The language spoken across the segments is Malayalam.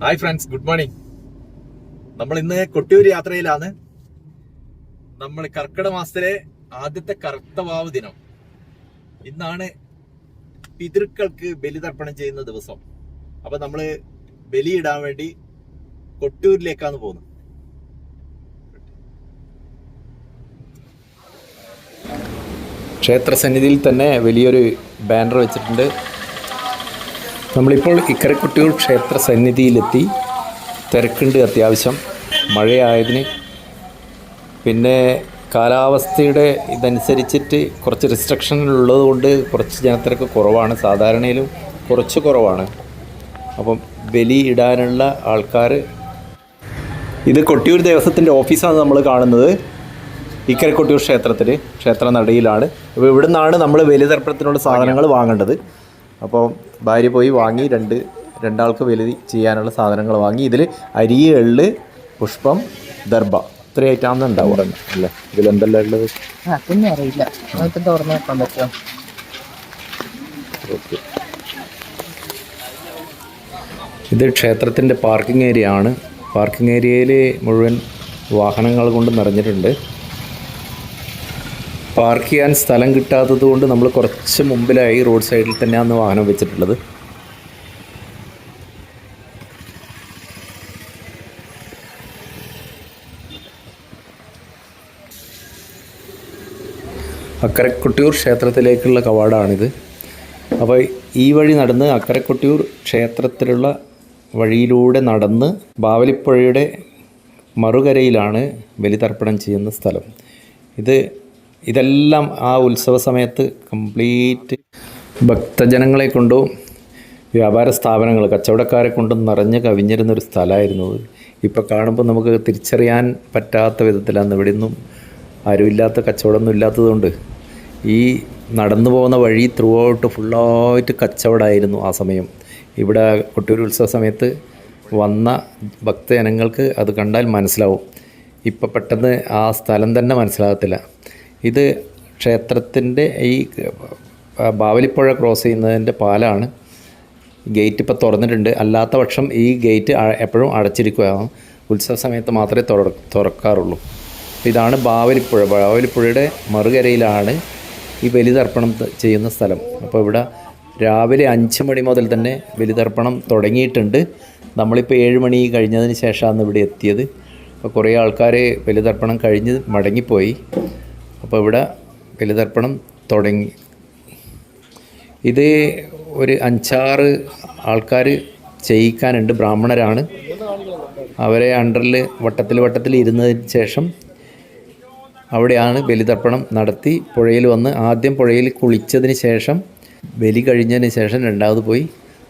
ഹായ് ഫ്രണ്ട്സ് ഗുഡ് മോർണിംഗ് നമ്മൾ ഇന്ന് കൊട്ടിയൂർ യാത്രയിലാണ്. നമ്മൾ കർക്കിടക മാസത്തിലെ ആദ്യത്തെ കർത്തവാവ് ദിനം. ഇന്നാണ് പിതൃക്കൾക്ക് ബലിതർപ്പണം ചെയ്യുന്ന ദിവസം. അപ്പൊ നമ്മൾ ബലിയിടാൻ വേണ്ടി കൊട്ടിയൂരിലേക്കാണ് പോകുന്നത്. ക്ഷേത്രസന്നിധിയിൽ തന്നെ വലിയൊരു ബാനർ വെച്ചിട്ടുണ്ട്. നമ്മളിപ്പോൾ ഇക്കരക്കുട്ടിയൂർ ക്ഷേത്ര സന്നിധിയിലെത്തി. തിരക്കുണ്ട് അത്യാവശ്യം. മഴയായതിന്. പിന്നെ കാലാവസ്ഥയുടെ ഇതനുസരിച്ചിട്ട് കുറച്ച് റിസ്ട്രിക്ഷൻ ഉള്ളതുകൊണ്ട് കുറച്ച് ജനത്തിരക്ക് കുറവാണ്. സാധാരണയിലും കുറച്ച് കുറവാണ്. അപ്പം ബലി ഇടാനുള്ള ആൾക്കാർ. ഇത് കൊട്ടിയൂർ ദേവസ്വത്തിന്റെ ഓഫീസാണ് നമ്മൾ കാണുന്നത്. ഇക്കര കൊട്ടിയൂർ ക്ഷേത്രത്തിൽ ക്ഷേത്ര നടയിലാണ്. അപ്പോൾ ഇവിടെ നിന്നാണ് നമ്മൾ ബലിതർപ്പണത്തിനുള്ള സാധനങ്ങൾ വാങ്ങേണ്ടത്. അപ്പോൾ ഭാര്യ പോയി വാങ്ങി രണ്ട് രണ്ടാൾക്ക് വലുതി ചെയ്യാനുള്ള സാധനങ്ങൾ വാങ്ങി. ഇതിൽ അരി എള്ള് പുഷ്പം ദർഭ. ഇത്രയായിട്ടാണ് ഉണ്ടാവും അല്ലേ? ഇതിലെന്തെല്ലാം ഉള്ളത്? അതൊന്നും അറിയില്ല. തുറന്നു നോക്കാൻ പറ്റുമോ? ഓക്കെ. ഇത് ക്ഷേത്രത്തിന്റെ പാർക്കിംഗ് ഏരിയ ആണ്. പാർക്കിംഗ് ഏരിയയിൽ മുഴുവൻ വാഹനങ്ങൾ കൊണ്ട് നിറഞ്ഞിട്ടുണ്ട്. പാർക്ക് ചെയ്യാൻ സ്ഥലം കിട്ടാത്തത് കൊണ്ട് നമ്മൾ കുറച്ച് മുമ്പിലായി റോഡ് സൈഡിൽ തന്നെയാണ് വാഹനം വെച്ചിട്ടുള്ളത്. അക്കരക്കൊട്ടിയൂർ ക്ഷേത്രത്തിലേക്കുള്ള കവാടമാണിത് അപ്പോൾ ഈ വഴി നടന്ന് അക്കരക്കൊട്ടിയൂർ ക്ഷേത്രത്തിലുള്ള വഴിയിലൂടെ നടന്ന് ബാവലിപ്പുഴയുടെ മറുകരയിലാണ് ബലിതർപ്പണം ചെയ്യുന്ന സ്ഥലം. ഇത് ഇതെല്ലാം ആ ഉത്സവ സമയത്ത് കംപ്ലീറ്റ് ഭക്തജനങ്ങളെ കൊണ്ടും വ്യാപാര സ്ഥാപനങ്ങൾ കച്ചവടക്കാരെ കൊണ്ടും നിറഞ്ഞ് കവിഞ്ഞിരുന്നൊരു സ്ഥലമായിരുന്നു. ഇപ്പോൾ കാണുമ്പോൾ നമുക്ക് തിരിച്ചറിയാൻ പറ്റാത്ത വിധത്തിലാണ് ഇവിടെ നിന്നും ആരുമില്ലാത്ത കച്ചവടമൊന്നും ഇല്ലാത്തതുകൊണ്ട് ഈ നടന്നു പോകുന്ന വഴി ത്രൂ ഔട്ട് ഫുള്ളായിട്ട് കച്ചവടമായിരുന്നു ആ സമയം. ഇവിടെ കൊട്ടിയൂർ ഉത്സവ സമയത്ത് വന്ന ഭക്തജനങ്ങൾക്ക് അത് കണ്ടാൽ മനസ്സിലാവും. ഇപ്പം പെട്ടെന്ന് ആ സ്ഥലം തന്നെ മനസ്സിലാകത്തില്ല. ഇത് ക്ഷേത്രത്തിന്റെ ഈ ബാവലിപ്പുഴ ക്രോസ് ചെയ്യുന്നതിന്റെ പാലാണ്. ഗേറ്റ് ഇപ്പോൾ തുറന്നിട്ടുണ്ട്. അല്ലാത്ത പക്ഷം ഈ ഗേറ്റ് എപ്പോഴും അടച്ചിരിക്കുകയാണ്. ഉത്സവ സമയത്ത് മാത്രമേ തുറ തുറക്കാറുള്ളൂ. ഇതാണ് ബാവലിപ്പുഴ. ബാവലിപ്പുഴയുടെ മറുകരയിലാണ് ഈ ബലിതർപ്പണം ചെയ്യുന്ന സ്ഥലം. അപ്പോൾ ഇവിടെ രാവിലെ അഞ്ച് മണി മുതൽ തന്നെ ബലിതർപ്പണം തുടങ്ങിയിട്ടുണ്ട്. നമ്മളിപ്പോൾ ഏഴ് മണി കഴിഞ്ഞതിന് ശേഷമാണ് ഇവിടെ എത്തിയത്. അപ്പോൾ കുറേ ആൾക്കാർ ബലിതർപ്പണം കഴിഞ്ഞ് മടങ്ങിപ്പോയി. അപ്പോൾ ഇവിടെ ബലിതർപ്പണം തുടങ്ങി. ഇത് ഒരു അഞ്ചാറ് ആൾക്കാർ ചെയ്യിക്കാനുണ്ട്. ബ്രാഹ്മണരാണ്. അവരെ അണ്ടറിൽ വട്ടത്തിൽ വട്ടത്തിൽ ഇരുന്നതിന് ശേഷം അവിടെയാണ് ബലിതർപ്പണം നടത്തി. പുഴയിൽ വന്ന് ആദ്യം പുഴയിൽ കുളിച്ചതിന് ശേഷം ബലി കഴിഞ്ഞതിന് ശേഷം രണ്ടാമത് പോയി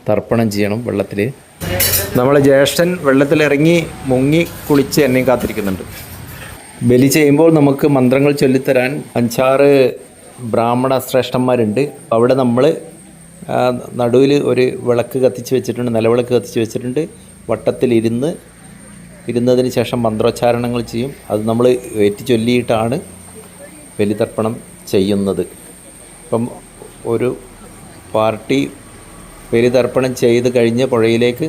തർപ്പണം ചെയ്യണം വെള്ളത്തിൽ നമ്മളെ ജ്യേഷ്ഠൻ വെള്ളത്തിലിറങ്ങി മുങ്ങി കുളിച്ച് എന്നെയും കാത്തിരിക്കുന്നുണ്ട്. ബലി ചെയ്യുമ്പോൾ നമുക്ക് മന്ത്രങ്ങൾ ചൊല്ലിത്തരാൻ അഞ്ചാറ് ബ്രാഹ്മണ ശ്രേഷ്ഠന്മാരുണ്ട്. അവിടെ നമ്മൾ നടുവിൽ ഒരു വിളക്ക് കത്തിച്ച് വെച്ചിട്ടുണ്ട് നിലവിളക്ക് കത്തിച്ച് വെച്ചിട്ടുണ്ട്. വട്ടത്തിലിരുന്ന് ഇരുന്നതിന് ശേഷം മന്ത്രോച്ചാരണങ്ങൾ ചെയ്യും. അത് നമ്മൾ ഏറ്റ് ചൊല്ലിയിട്ടാണ് ബലിതർപ്പണം ചെയ്യുന്നത്. ഇപ്പം ഒരു പാർട്ടി ബലിതർപ്പണം ചെയ്ത് കഴിഞ്ഞ് പുഴയിലേക്ക്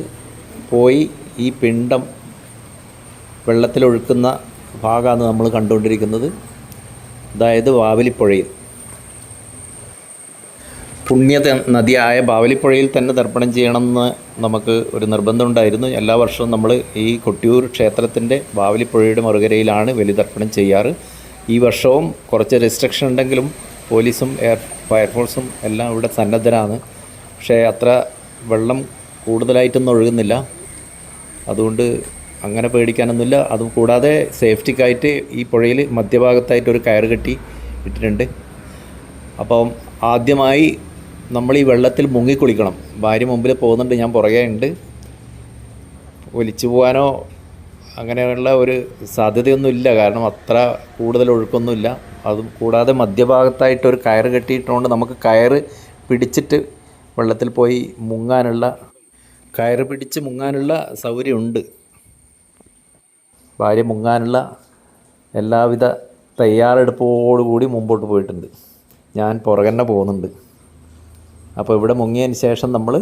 പോയി ഈ പിണ്ടം വെള്ളത്തിലൊഴുക്കുന്ന ഭാഗമാണ് നമ്മൾ കണ്ടുകൊണ്ടിരിക്കുന്നത്. അതായത് ബാവലിപ്പുഴയിൽ പുണ്യ നദിയായ ബാവലിപ്പുഴയിൽ തന്നെ തർപ്പണം ചെയ്യണമെന്ന് നമുക്ക് ഒരു നിർബന്ധമുണ്ടായിരുന്നു എല്ലാ വർഷവും നമ്മൾ ഈ കൊട്ടിയൂർ ക്ഷേത്രത്തിന്റെ ബാവലിപ്പുഴയുടെ മറുകരയിലാണ് ബലിതർപ്പണം ചെയ്യാറ്. ഈ വർഷവും കുറച്ച് റെസ്ട്രിക്ഷൻ ഉണ്ടെങ്കിലും പോലീസും എയർ ഫയർഫോഴ്സും എല്ലാം ഇവിടെ സന്നദ്ധരാണ്. പക്ഷേ അത്ര വെള്ളം കൂടുതലായിട്ടൊന്നും ഒഴുകുന്നില്ല. അതുകൊണ്ട് അങ്ങനെ പേടിക്കാനൊന്നുമില്ല. അതും കൂടാതെ സേഫ്റ്റിക്കായിട്ട് ഈ പുഴയിൽ മധ്യഭാഗത്തായിട്ട് ഒരു കയർ കെട്ടി ഇട്ടിട്ടുണ്ട്. അപ്പം ആദ്യമായി നമ്മൾ ഈ വെള്ളത്തിൽ മുങ്ങി കുളിക്കണം. ഭാര്യ മുമ്പിൽ പോകുന്നുണ്ട് ഞാൻ പുറകെ ഉണ്ട്. ഒലിച്ചു പോകാനോ അങ്ങനെയുള്ള ഒരു സാധ്യതയൊന്നുമില്ല. കാരണം അത്ര കൂടുതൽ ഒഴുക്കൊന്നുമില്ല. അതും കൂടാതെ മധ്യഭാഗത്തായിട്ട് ഒരു കയറ് കെട്ടിയിട്ടുകൊണ്ട് നമുക്ക് കയർ പിടിച്ചിട്ട് വെള്ളത്തിൽ പോയി മുങ്ങാനുള്ള കയറ് പിടിച്ച് മുങ്ങാനുള്ള സൗകര്യമുണ്ട്. ഭാര്യ മുങ്ങാനുള്ള എല്ലാവിധ തയ്യാറെടുപ്പോടുകൂടി മുമ്പോട്ട് പോയിട്ടുണ്ട്. ഞാൻ പുറകന്നെ പോകുന്നുണ്ട്. അപ്പോൾ ഇവിടെ മുങ്ങിയതിന് ശേഷം നമ്മൾ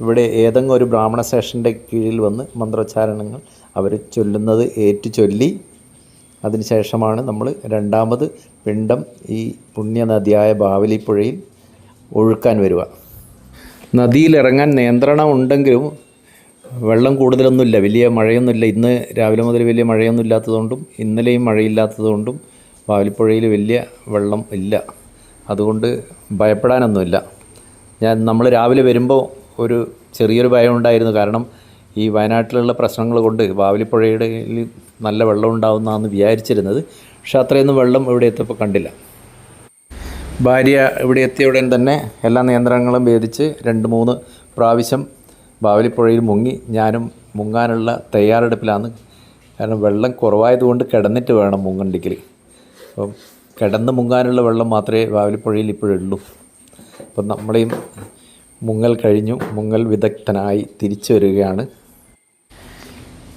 ഇവിടെ ഏതെങ്കിലും ഒരു ബ്രാഹ്മണ സ്റ്റേഷന്റെ കീഴിൽ വന്ന് മന്ത്രോച്ചാരണങ്ങൾ അവർ ചൊല്ലുന്നത് ഏറ്റു ചൊല്ലി അതിനുശേഷമാണ് നമ്മൾ രണ്ടാമത് പിണ്ടം ഈ പുണ്യനദിയായ ബാവലിപ്പുഴയിൽ ഒഴുക്കാൻ വരിക. നദിയിലിറങ്ങാൻ നിയന്ത്രണം ഉണ്ടെങ്കിലും വെള്ളം കൂടുതലൊന്നുമില്ല. വലിയ മഴയൊന്നുമില്ല. ഇന്ന് രാവിലെ മുതൽ വലിയ മഴയൊന്നും ഇല്ലാത്തതുകൊണ്ടും ഇന്നലെയും മഴയില്ലാത്തതുകൊണ്ടും പാവലിപ്പുഴയിൽ വലിയ വെള്ളം ഇല്ല. അതുകൊണ്ട് ഭയപ്പെടാനൊന്നുമില്ല. ഞാൻ നമ്മൾ രാവിലെ വരുമ്പോൾ ഒരു ചെറിയൊരു ഭയം ഉണ്ടായിരുന്നു. കാരണം ഈ വയനാട്ടിലുള്ള പ്രശ്നങ്ങൾ കൊണ്ട് ബാവലിപ്പുഴയുടെ നല്ല വെള്ളം ഉണ്ടാവുന്നതാണെന്ന് വിചാരിച്ചിരുന്നത്. പക്ഷെ അത്രയൊന്നും വെള്ളം ഇവിടെ എത്തിയപ്പോൾ കണ്ടില്ല. ഭാര്യ ഇവിടെ എത്തിയ ഉടൻ തന്നെ എല്ലാ നിയന്ത്രണങ്ങളും ഭേദിച്ച് രണ്ട് മൂന്ന് പ്രാവശ്യം ബാവലിപ്പുഴയിൽ മുങ്ങി ഞാനും മുങ്ങാനുള്ള തയ്യാറെടുപ്പിലാണ്. കാരണം വെള്ളം കുറവായതുകൊണ്ട് കിടന്നിട്ട് വേണം മുങ്ങണ്ടെങ്കിൽ അപ്പം കിടന്ന് മുങ്ങാനുള്ള വെള്ളം മാത്രമേ ബാവലിപ്പുഴയിൽ ഇപ്പോഴുള്ളൂ. അപ്പം നമ്മളെയും മുങ്ങൽ കഴിഞ്ഞു മുങ്ങൽ വിദഗ്ധനായി തിരിച്ചു വരികയാണ്.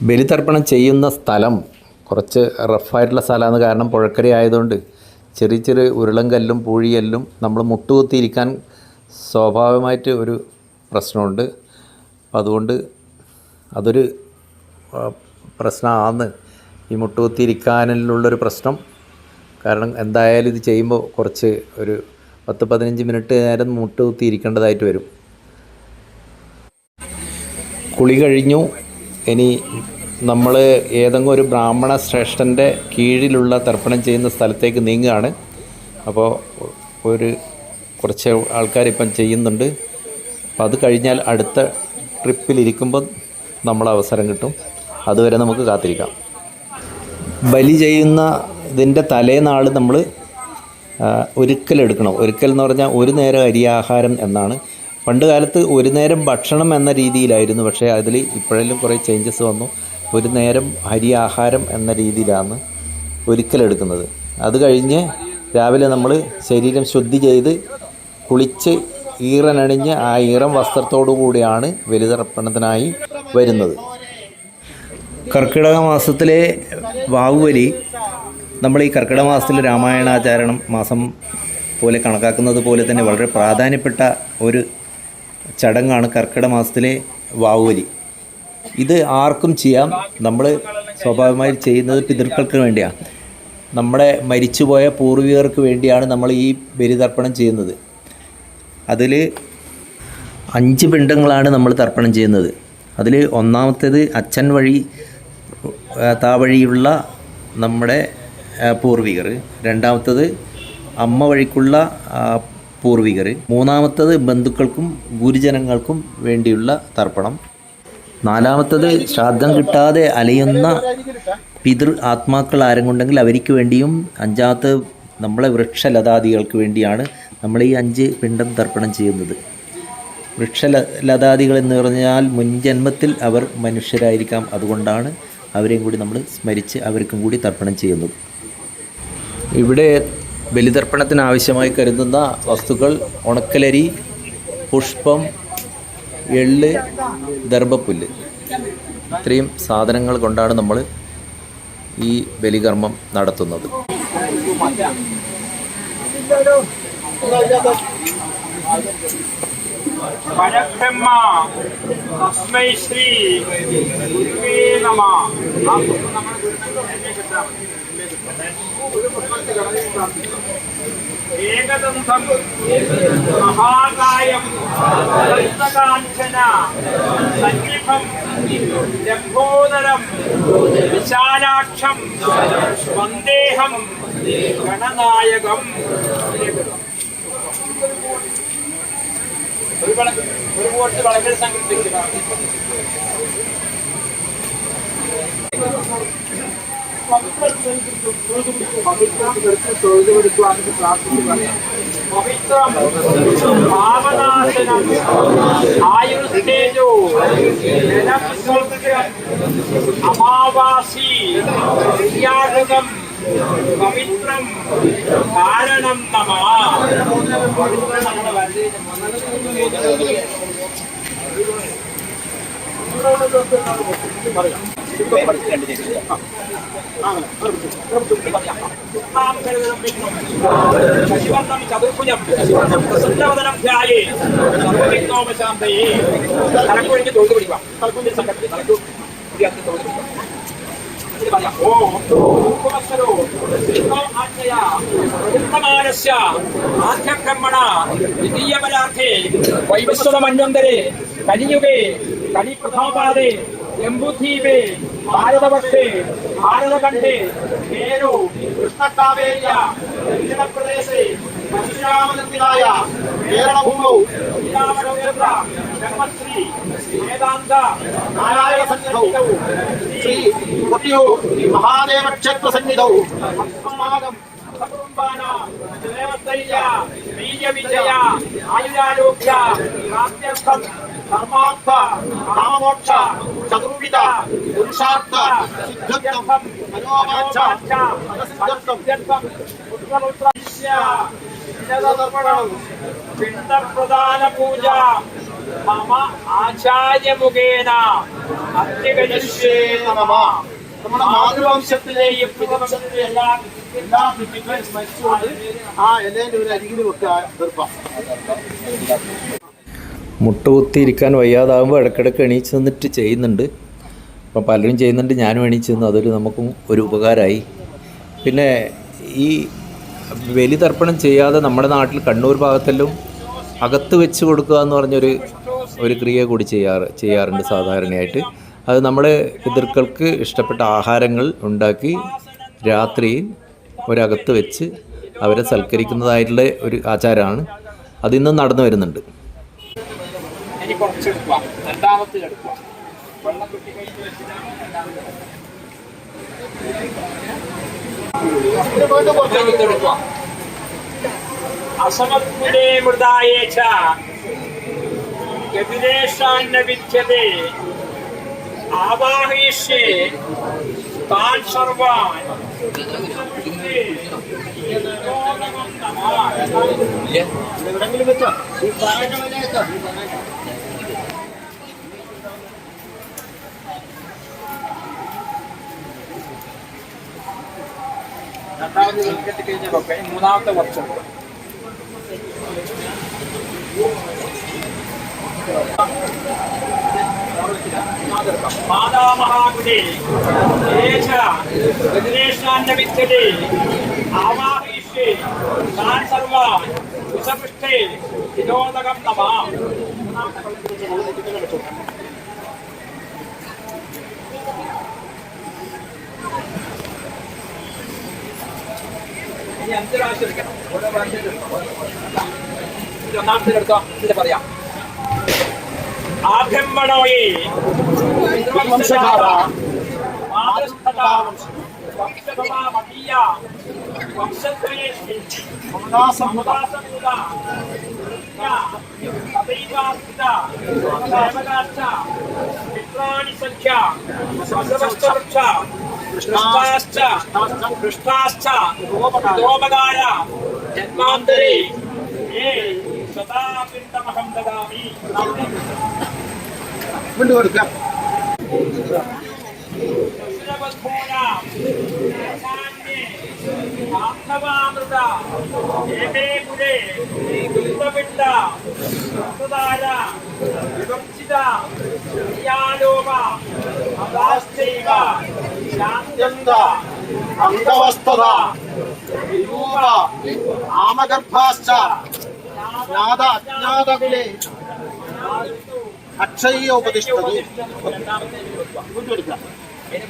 ബലിതർപ്പണം ചെയ്യുന്ന സ്ഥലം കുറച്ച് റഫായിട്ടുള്ള സ്ഥലമാണ്. കാരണം പുഴക്കര ആയതുകൊണ്ട് ചെറിയ ചെറിയ ഉരുളങ്കല്ലും പൂഴിയല്ലും നമ്മൾ മുട്ടുകുത്തിയിരിക്കാൻ സ്വാഭാവികമായിട്ട് ഒരു പ്രശ്നമുണ്ട്. അതുകൊണ്ട് അതൊരു പ്രശ്നമാണ് ഈ മുട്ടുകുത്തിയിരിക്കാനുള്ളൊരു പ്രശ്നം. കാരണം എന്തായാലും ഇത് ചെയ്യുമ്പോൾ കുറച്ച് ഒരു പത്ത് പതിനഞ്ച് മിനിറ്റ് നേരം മുട്ടുകുത്തിയിരിക്കേണ്ടതായിട്ട് വരും. കുളി കഴിഞ്ഞു. ഇനി നമ്മൾ ഏതെങ്കിലും ഒരു ബ്രാഹ്മണ ശ്രേഷ്ഠന്റെ കീഴിലുള്ള തർപ്പണം ചെയ്യുന്ന സ്ഥലത്തേക്ക് നീങ്ങുകയാണ്. അപ്പോൾ ഒരു കുറച്ച് ആൾക്കാരിപ്പം ചെയ്യുന്നുണ്ട്. അപ്പോൾ അത് കഴിഞ്ഞാൽ അടുത്ത ട്രിപ്പിലിരിക്കുമ്പോൾ നമ്മൾ അവസരം കിട്ടും. അതുവരെ നമുക്ക് കാത്തിരിക്കാം. ബലി ചെയ്യുന്ന ഇതിന്റെ തലേനാൾ നമ്മൾ ഒരുക്കലെടുക്കണം ഒരുക്കൽ എന്ന് പറഞ്ഞാൽ ഒരു നേരം അരിയാഹാരം എന്നാണ്. പണ്ട് കാലത്ത് ഒരു നേരം ഭക്ഷണം എന്ന രീതിയിലായിരുന്നു. പക്ഷേ അതിൽ ഇപ്പോഴെല്ലാം കുറേ ചേഞ്ചസ് വന്നു. ഒരു നേരം അരി ആഹാരം എന്ന രീതിയിലാണ് ഒരിക്കലെടുക്കുന്നത് അത് കഴിഞ്ഞ് രാവിലെ നമ്മൾ ശരീരം ശുദ്ധി ചെയ്ത് കുളിച്ച് ഈറനണിഞ്ഞ് ആ ഈറം വസ്ത്രത്തോടു കൂടിയാണ് ബലിതർപ്പണത്തിനായി വരുന്നത്. കർക്കിടക മാസത്തിലെ വാവുവലി നമ്മൾ ഈ കർക്കിടക മാസത്തിലെ രാമായണാചാരണം മാസം പോലെ കണക്കാക്കുന്നത് പോലെ തന്നെ വളരെ പ്രാധാന്യപ്പെട്ട ഒരു ചടങ്ങാണ് കർക്കിടക മാസത്തിലെ വാവുവലി. ഇത് ആർക്കും ചെയ്യാം. നമ്മൾ സ്വാഭാവികമായി ചെയ്യുന്നത് പിതൃക്കൾക്ക് വേണ്ടിയാണ്. നമ്മുടെ മരിച്ചുപോയ പൂർവികർക്ക് വേണ്ടിയാണ് നമ്മൾ ഈ ബലിതർപ്പണം ചെയ്യുന്നത്. അതിൽ അഞ്ച് പിണ്ടങ്ങളാണ് നമ്മൾ തർപ്പണം ചെയ്യുന്നത്. അതിൽ ഒന്നാമത്തേത് അച്ഛൻ വഴി താവഴിയുള്ള നമ്മുടെ പൂർവികർ. രണ്ടാമത്തത് അമ്മ വഴിക്കുള്ള പൂർവികർ. മൂന്നാമത്തത് ബന്ധുക്കൾക്കും ഗുരുജനങ്ങൾക്കും വേണ്ടിയുള്ള തർപ്പണം. നാലാമത്തത് ശ്രാദ്ധം കിട്ടാതെ അലയുന്ന പിതൃ ആത്മാക്കൾ ആരെങ്കിലുണ്ടെങ്കിൽ അവർക്ക് വേണ്ടിയും അഞ്ചാമത്തത് നമ്മളെ വൃക്ഷലതാദികൾക്ക് വേണ്ടിയാണ് നമ്മൾ ഈ അഞ്ച് പിണ്ടം തർപ്പണം ചെയ്യുന്നത്. വൃക്ഷലതാദികൾ എന്ന് പറഞ്ഞാൽ മുൻജന്മത്തിൽ അവർ മനുഷ്യരായിരിക്കാം. അതുകൊണ്ടാണ് അവരെയും കൂടി നമ്മൾ സ്മരിച്ച് അവർക്കും കൂടി തർപ്പണം ചെയ്യുന്നത്. ഇവിടെ ബലിതർപ്പണത്തിന് ആവശ്യമായി കരുതുന്ന വസ്തുക്കൾ ഉണക്കലരി പുഷ്പം എള്ള് ദർഭപ്പുല്ല്. ഇത്രയും സാധനങ്ങൾ കൊണ്ടാണ് നമ്മൾ ഈ ബലികർമ്മം നടത്തുന്നത്. പരബ്രഹ്മ തസ്മൈ ശ്രീ ഗുരുവേ നമ ആ പുഷ്പം നമ്മുടെ ഗുരുവിന്റെ എന്നെ കിട്ടാം ഒരു ഗണനായകം. ഒരു വോട്ട് വളരെ സംഘടിപ്പിക്കുക പാവനാശനം അമാവാസി പവിത്രം കാരണം നമ. ശശിവർണം ചതുർഭുജം പ്രസന്നവദനം ധ്യായേ സർവവിഘ്നോപശാന്തയേ തലക്കുഴിഞ്ഞ് തൊഴുതു പിടിക്കാം തലക്കുഞ്ഞ് സംഘത്തിൽ തലക്കു പുതിയ തൊഴുതു പിടിക്കാം ഇത് പറയാം. ഓം വിഘ്നോ ആജ്ഞയ പ്രവൃത്തമാനസ്യ ആദ്യകർമ്മണ ദ്വിതീയപരാർത്ഥേ വൈവസ്വതമന്വന്തരെ കലിയുഗേ കലിപ്രഥാപാദേ ജംബുദ്വീപേ ഭാരതവർഷേ ഭാരതഖണ്ഡേ മേരു കൃഷ്ണകാവേര്യ ദക്ഷിണപ്രദേശേ പരശുരാമനന്ദിനായ കേരളഭൂമൗ ധർമ്മശ്രീ വേദാന്ത നാരായണ സന്നിധൗ ശ്രീ കൊട്ടിയോ മഹാദേവ ക്ഷേത്ര സന്നിധൗ അസ്മാകം വിജയ ആയുരാരോഗ്യ പ്രാപ്ത്യർത്ഥം ധർമാർത്ഥ കാമമോക്ഷ ചതുർവിധ പുരുഷാർത്ഥ സിദ്ധ്യർത്ഥം മനോവാഞ്ച മനസിദ്ധ്യർത്ഥം. പിണ്ടപ്രധാന പൂജ മമ ആചാര്യമുഖേന അത്യകരിഷ്യേ നമ നമ്മുടെ മാതൃവംശത്തിലെ ഈ പിതൃവംശത്തിലെ എല്ലാ എല്ലാ പിതൃക്കളെ സ്മരിച്ചുകൊണ്ട് ആ എല്ലേന്റെ ഒരു അരികിൽ വെക്കുക തീർപ്പാം മുട്ടുകുത്തി ഇരിക്കാൻ വയ്യാതാകുമ്പോൾ ഇടയ്ക്കിടയ്ക്ക് എണീച്ച് നിന്നിട്ട് ചെയ്യുന്നുണ്ട്. അപ്പോൾ പലരും ചെയ്യുന്നുണ്ട് ഞാനും എണീച്ച് നിന്നു. അതൊരു നമുക്കും ഒരു ഉപകാരമായി. പിന്നെ ഈ ബലി തർപ്പണം ചെയ്യാതെ നമ്മുടെ നാട്ടിൽ കണ്ണൂർ ഭാഗത്തെല്ലാം അകത്ത് വെച്ച് കൊടുക്കുക എന്ന് പറഞ്ഞൊരു ഒരു ക്രിയ കൂടി ചെയ്യാറ് ചെയ്യാറുണ്ട് സാധാരണയായിട്ട്. അത് നമ്മുടെ പിതൃക്കൾക്ക് ഇഷ്ടപ്പെട്ട ആഹാരങ്ങൾ ഉണ്ടാക്കി രാത്രിയിൽ ഒരകത്ത് വെച്ച് അവരെ സൽക്കരിക്കുന്നതായിട്ടുള്ള ഒരു ആചാരമാണ്. അതിന്നും നടന്നു വരുന്നുണ്ട്. ഇനി രണ്ടാമത്തെ എടുക്കുക കുട്ടി എടുക്കുക അസമത്കുലേ മൃതായേ ച ഗതിരേഷാന്ന വിദ്യതേ ആവാഹയിഷ്യേ താൻ സർവാൻ. എവിടെങ്കിലും വെച്ചോ രണ്ടാമത് കഴിഞ്ഞതൊക്കെ മൂന്നാമത്തെ വർഷം. മാതാമഹാകുലേ ഏഷ ഗതിരേഷാന്ന വിദ്യതേ ആവാഹയിഷ്യേ താൻ സർവാൻ വിഷപൃഷ്ഠേ വിനോദകം നമ ഇനി അഞ്ച് പ്രാവശ്യം എടുക്കണം ഓരോ പ്രാവശ്യം എടുക്കണം ഇത് ഒന്നാമത്തെ എടുക്കാം ഇത് പറയാം ആഭ്യമ്മണോയെ വംശധാര മാതൃസ്ഥത വംശഭവാമീയ വംശദ്വയേഷി സമുദാസമുദ തഥൈവാസ്ഥിത ദേവതാശ്ച മിത്രാണി സംഖ്യ രൂപ ഏകേ കുലേ ശാന്ത്യന്ത. വിരൂപ. ആമഗർഭാശ്ച. ജ്ഞാത അജ്ഞാതകുലേ അക്ഷയ ഉപതിഷ്ഠതു.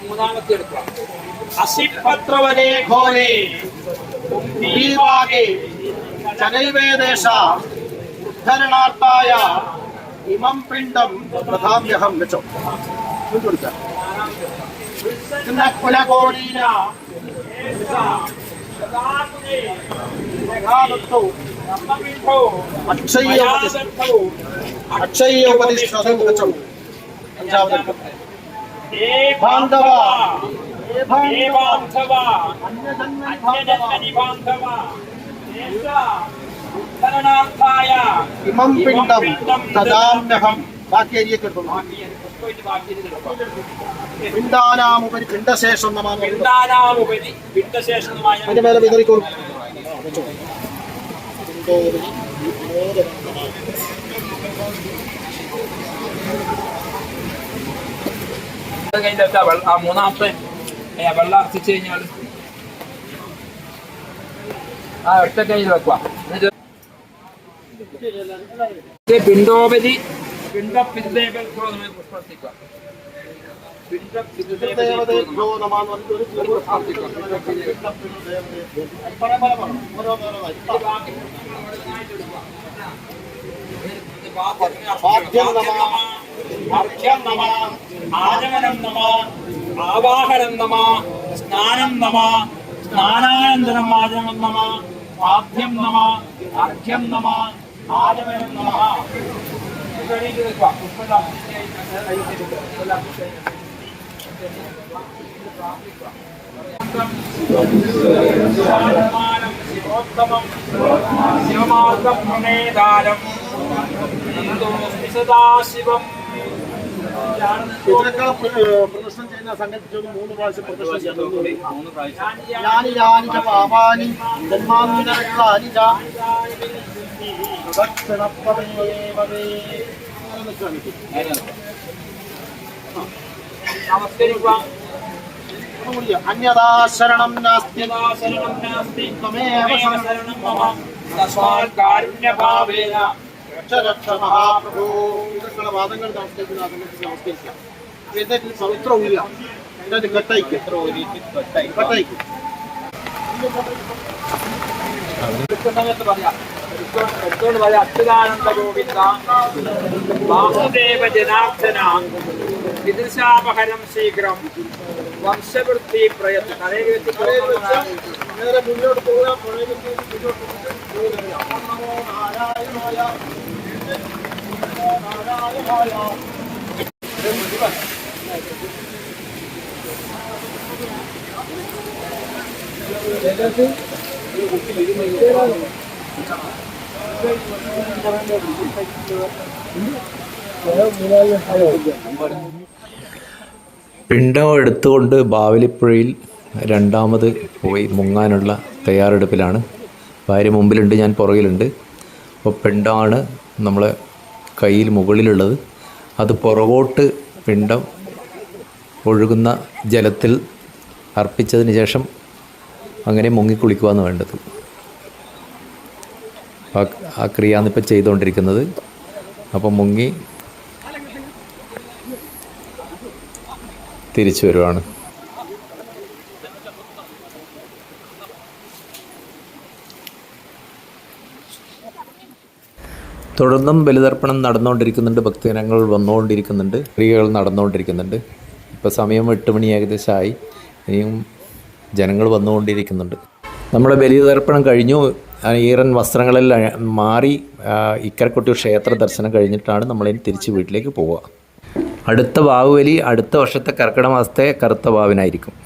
മൂന്നാമത്തെ എടുക്കുക അസിപത്രവനെ ഘോരേ ദീപാകെ ജനൈവേദേശ ഉദ്ധരണാർത്ഥായ ഇമം പിണ്ഡം പ്രധാമ്യഹം വെച്ചോ കൊണ്ട് കൊടുക്കാം കുലകോടീന അഞ്ചാമത് ബാന്ധവ ബാന്ധവ അന്യജന്മനി ഇമം പിണ്ഡം. ദദാമ്യഹം ബാക്കി അതിന്റെ മേലെ വിതറിക്കോളൂ. പിണ്ടോപരി നേരെ നമാ. കഴിഞ്ഞിട്ട് ആ മൂന്നാമത്തെ ഏ, വെള്ളം അർപ്പിച്ചു കഴിഞ്ഞാൽ ആ ഒറ്റ കയ്യിൽ വെക്കുക എന്നിട്ട് ഇത് പിണ്ടോപരി പിണ്ട പിതൃദേവോ നമ്മൾ പുഷ്പർത്തിക്കുക ആചമനം നമ ആവാഹനം നമ സ്നാനം നമ സ്നാനാനന്തരം ആചമനം നമ പാദ്യം നമ അർഘ്യം നമ ആചമനം നമ ശിവമാർഗം പ്രണേതാരം സദാശിവം പ്രദർശനം ചെയ്യുന്ന സംഘടിച്ചത് മൂന്ന് പ്രാവശ്യം പ്രദർശനം ചെയ്യുന്നത് യാനി യാനി ച പാപാനി ജന്മാന്തരങ്ങളാനി ച പ്രദക്ഷിണപ്പദമേവമേ. അങ്ങനെ നിൽക്കുക നിൽക്കുക. നമസ്കരിക്കാം ഒന്നുകൂടി. അന്യഥാ ശരണം നാസ്തി. നാസ്തി ത്വമേവ ശരണം മമ. തസ്മാൽ കാരുണ്യഭാവേന രക്ഷ രക്ഷ മഹാപ്രഭു ഇതൊക്കെയുള്ള വാദങ്ങൾ നമസ്കരിക്കുന്ന സമയത്ത് നമസ്കരിക്കാം എന്നിട്ട് പവിത്രമില്ല എന്നിട്ട് കെട്ടയക്കും? കെട്ടയക്കും. പറയാം? പറയാം അച്യുതാനന്ദ ഗോവിന്ദ. വാസുദേവ ജനാർദ്ദന. പിതൃശാപഹരം ശീഘ്രം. വംശവൃത്തി പ്രയത്നം. മുന്നോട്ട് പോവുക. നമോ നാരായണായ നമോ നാരായണായ പിണ്ടം എടുത്തുകൊണ്ട് ബാവലിപ്പുഴയിൽ രണ്ടാമത് പോയി മുങ്ങാനുള്ള തയ്യാറെടുപ്പിലാണ്. ഭാര്യ മുമ്പിലുണ്ട് ഞാൻ പുറകിലുണ്ട്. അപ്പോൾ പിണ്ടമാണ് നമ്മളെ കയ്യിൽ മുകളിലുള്ളത്. അത് പുറകോട്ട് പിണ്ടം ഒഴുകുന്ന ജലത്തിൽ അർപ്പിച്ചതിന് ശേഷം അങ്ങനെ മുങ്ങിക്കുളിക്കുവാന്ന് വേണ്ടത്. ആ ക്രിയയാണ് ഇപ്പോൾ ചെയ്തുകൊണ്ടിരിക്കുന്നത്. അപ്പം മുങ്ങി തിരിച്ചു വരുവാണ്. തുടർന്നും ബലിതർപ്പണം നടന്നുകൊണ്ടിരിക്കുന്നുണ്ട്. ഭക്തജനങ്ങൾ വന്നുകൊണ്ടിരിക്കുന്നുണ്ട്. ക്രിയകൾ നടന്നുകൊണ്ടിരിക്കുന്നുണ്ട്. ഇപ്പോൾ സമയം എട്ട് മണി ഏകദേശമായി. ഇനിയും ജനങ്ങൾ വന്നുകൊണ്ടിരിക്കുന്നുണ്ട്. നമ്മുടെ ബലിതർപ്പണം കഴിഞ്ഞു. ഈറൻ വസ്ത്രങ്ങളെല്ലാം മാറി ഇക്കരക്കുട്ടി ക്ഷേത്ര ദർശനം കഴിഞ്ഞിട്ടാണ് നമ്മളിനി തിരിച്ച് വീട്ടിലേക്ക് പോവുക. അടുത്ത വാവുവലി അടുത്ത വർഷത്തെ കർക്കിടക മാസത്തെ കറുത്ത വാവിനായിരിക്കും